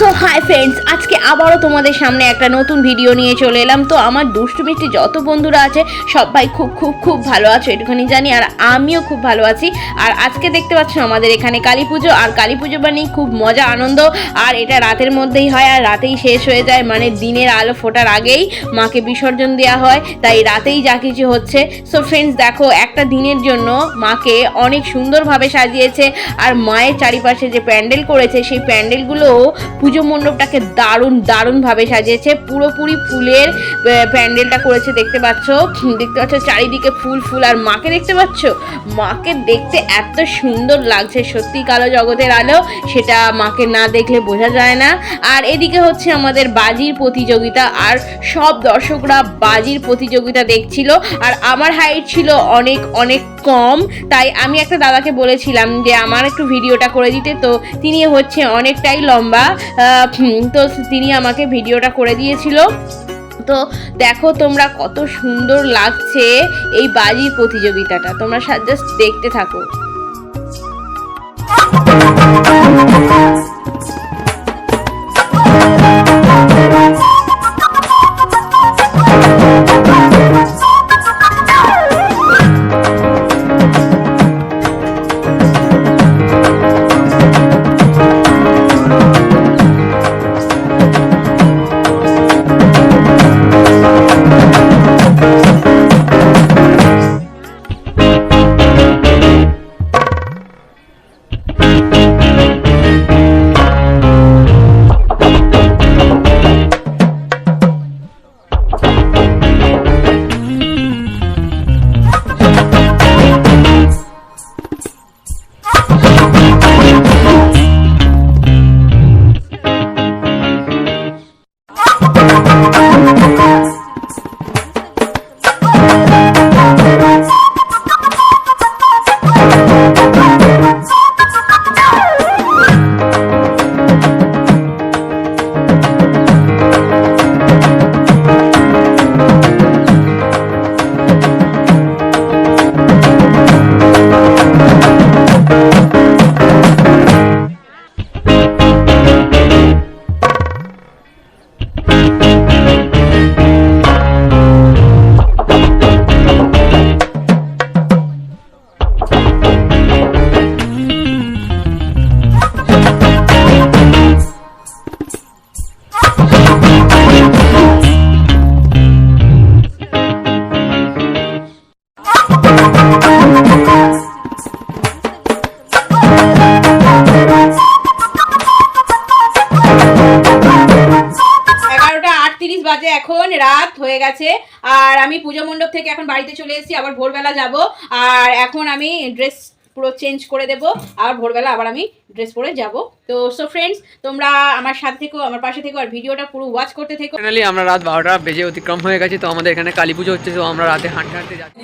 So hi friends আজকে আবারও তোমাদের সামনে একটা নতুন ভিডিও নিয়ে চলে এলাম। তো আমার দুষ্টু মিষ্টি যত বন্ধুরা আছে, সবাই খুব খুব খুব ভালো আছো এটুখানি জানি, আর আমিও খুব ভালো আছি। আর আজকে দেখতে পাচ্ছ আমাদের এখানে কালী পুজো, আর কালী পুজো মানে খুব মজা, আনন্দ, আর এটা রাতের মধ্যেই হয়, আর রাতেই শেষ হয়ে যায় মানে দিনের আলো ফোটার আগেই মাকে বিসর্জন দেওয়া হয়, তাই রাতেই যা কিছু হচ্ছে। সো ফ্রেন্ডস দেখো, একটা দিনের জন্য মাকে অনেক সুন্দরভাবে সাজিয়েছে, আর মায়ের চারিপাশে যে প্যান্ডেল করেছে, সেই প্যান্ডেলগুলো পুজো মণ্ডপটাকে দারুণ, দারুণভাবে সাজিয়েছে। পুরোপুরি ফুলের প্যান্ডেলটা করেছে, দেখতে পাচ্ছ? দেখতে পাচ্ছ? চারিদিকে ফুল ফুল। আর মাকে দেখতে পাচ্ছ? মাকে দেখতে এত সুন্দর লাগছে। সত্যি কালো জগতের আলো, সেটা মাকে না দেখলে বোঝা যায় না। আর এদিকে হচ্ছে আমাদের বাজির প্রতিযোগিতা। আর সব দর্শকরা বাজির প্রতিযোগিতা দেখছিল। আর আমার হাইট ছিল অনেক অনেক কম। তাই আমি একটা দাদাকে বলেছিলাম যে, আমার একটু ভিডিওটা করে দিতে। তো তিনি হচ্ছে অনেকটাই লম্বা। তো তিনি আমাকে ভিডিওটা করে দিয়েছিল। তো দেখো তোমরা কত সুন্দর লাগছে এই বাজির প্রতিযোগিতাটা। তোমরা জাস্ট দেখতে থাকো। গেছে। আর আমি পুজো মণ্ডপ থেকে এখন বাড়িতে চলে এসেছি আবার ভোরবেলা যাব। আর এখন আমি ড্রেস পুরো চেঞ্জ করে দেব আর ভোরবেলা আবার আমি ড্রেস পরে যাব। তো সো ফ্রেন্ডস তোমরা আমার সাথে থেকো আমার পাশে থেকো আর ভিডিওটা পুরো ওয়াচ করতে থেকো। ফাইনালি আমরা রাত বারোটা বেজে অতিক্রম হয়ে গেছে তো আমাদের এখানে কালী পুজো হচ্ছে তো আমরা রাতে হাঁটতে হাঁটতে যাচ্ছি।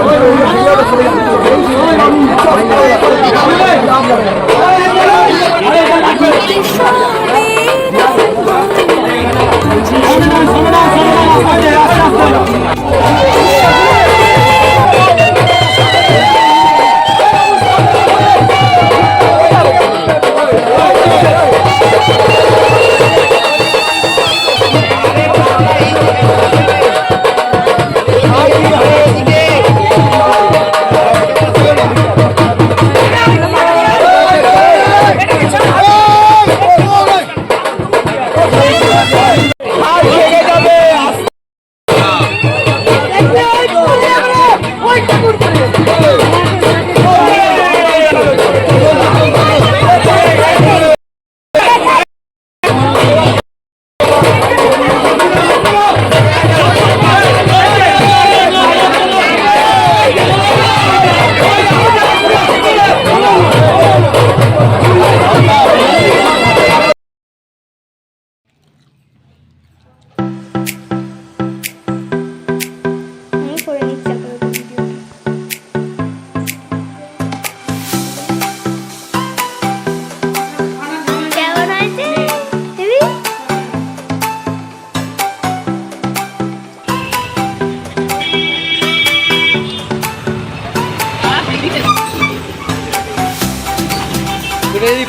ওই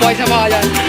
Buhay.